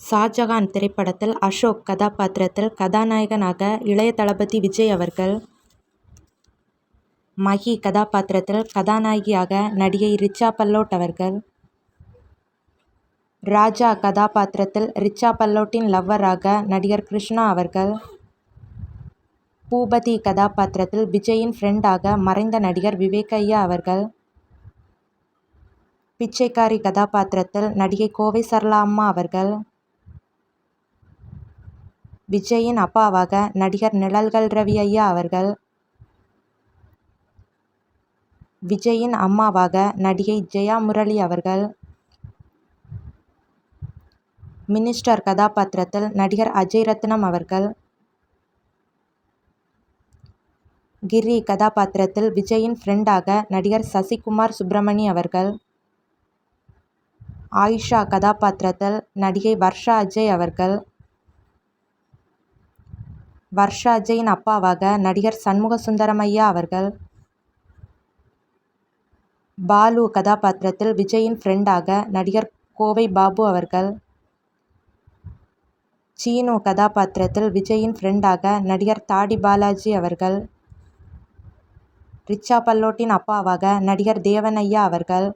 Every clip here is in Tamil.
ஷாஜகான் திரைப்படத்தில் அசோக் கதாபாத்திரத்தில் கதாநாயகனாக இளைய தளபதி விஜய் அவர்கள். மகி கதாபாத்திரத்தில் கதாநாயகியாக நடிகை ரிச்சா பல்லோட் அவர்கள். ராஜா கதாபாத்திரத்தில் ரிச்சா பல்லோட்டின் லவ்வராக நடிகர் கிருஷ்ணா அவர்கள். பூபதி கதாபாத்திரத்தில் விஜயின் ஃப்ரெண்டாக மறைந்த நடிகர் விவேக் ஐயா அவர்கள். பிச்சைக்காரி கதாபாத்திரத்தில் நடிகை கோவை சரளா அம்மா அவர்கள். விஜயின் அப்பாவாக நடிகர் நிழல்கள் ரவி ஐயா அவர்கள். விஜயின் அம்மாவாக நடிகை ஜெயா முரளி அவர்கள். மினிஸ்டர் கதாபாத்திரத்தில் நடிகர் அஜய் ரத்னம் அவர்கள். கிரி கதாபாத்திரத்தில் விஜயின் ஃப்ரெண்டாக நடிகர் சசிகுமார் சுப்பிரமணி அவர்கள். ஆயிஷா கதாபாத்திரத்தில் நடிகை வர்ஷா அஜய் அவர்கள். வர்ஷா அஜயின் அப்பாவாக நடிகர் சண்முக சுந்தரமையா அவர்கள் பாலு கதாபாத்திரத்தில் விஜயின் ஃப்ரெண்டாக நடிகர் கோவை பாபு அவர்கள் சீனு கதாபாத்திரத்தில் விஜயின் ஃப்ரெண்டாக நடிகர் தாடி பாலாஜி அவர்கள் ரிச்சா பல்லோட்டின் அப்பாவாக நடிகர் தேவன் ஐயா அவர்கள்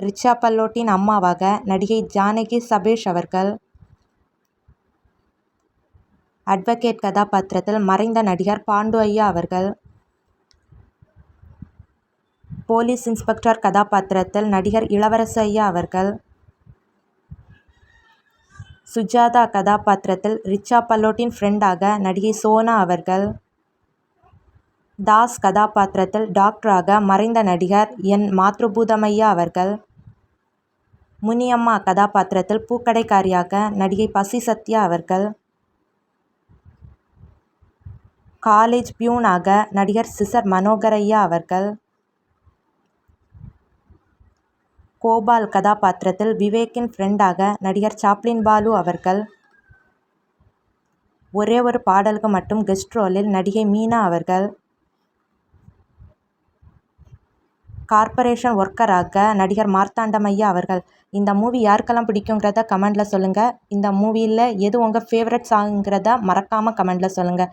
ரிச்சா பல்லோட்டின் அம்மாவாக நடிகை ஜானகி சபேஷ் அவர்கள் அட்வொகேட் கதாபாத்திரத்தில் மறைந்த நடிகர் பாண்டு ஐயா அவர்கள். போலீஸ் இன்ஸ்பெக்டர் கதாபாத்திரத்தில் நடிகர் இளவரசு ஐயா அவர்கள். சுஜாதா கதாபாத்திரத்தில் ரிச்சா பல்லோட்டின் ஃப்ரெண்டாக நடிகை சோனா அவர்கள். தாஸ் கதாபாத்திரத்தில் டாக்டராக மறைந்த நடிகர் என். மாத்ருபூதமையா அவர்கள். முனியம்மா கதாபாத்திரத்தில் பூக்கடைக்காரியாக நடிகை பசி சத்யா அவர்கள். காலேஜ் பியூனாக நடிகர் சிசர் மனோகரையா அவர்கள் கோபால் கதாபாத்திரத்தில் விவேக்கின் ஃப்ரெண்டாக நடிகர் சாப்ளின் பாலு அவர்கள். ஒரே ஒரு பாடலுக்கு மட்டும் கெஸ்ட் ரோலில் நடிகை மீனா அவர்கள். கார்ப்பரேஷன் ஒர்க்கராக நடிகர் மார்த்தாண்டமையா அவர்கள். இந்த மூவி யாருக்கெல்லாம் பிடிக்குங்கிறத கமெண்டில் சொல்லுங்கள் இந்த மூவியில் எது உங்கள் ஃபேவரட் சாங்கிறத மறக்காமல் கமெண்டில் சொல்லுங்கள்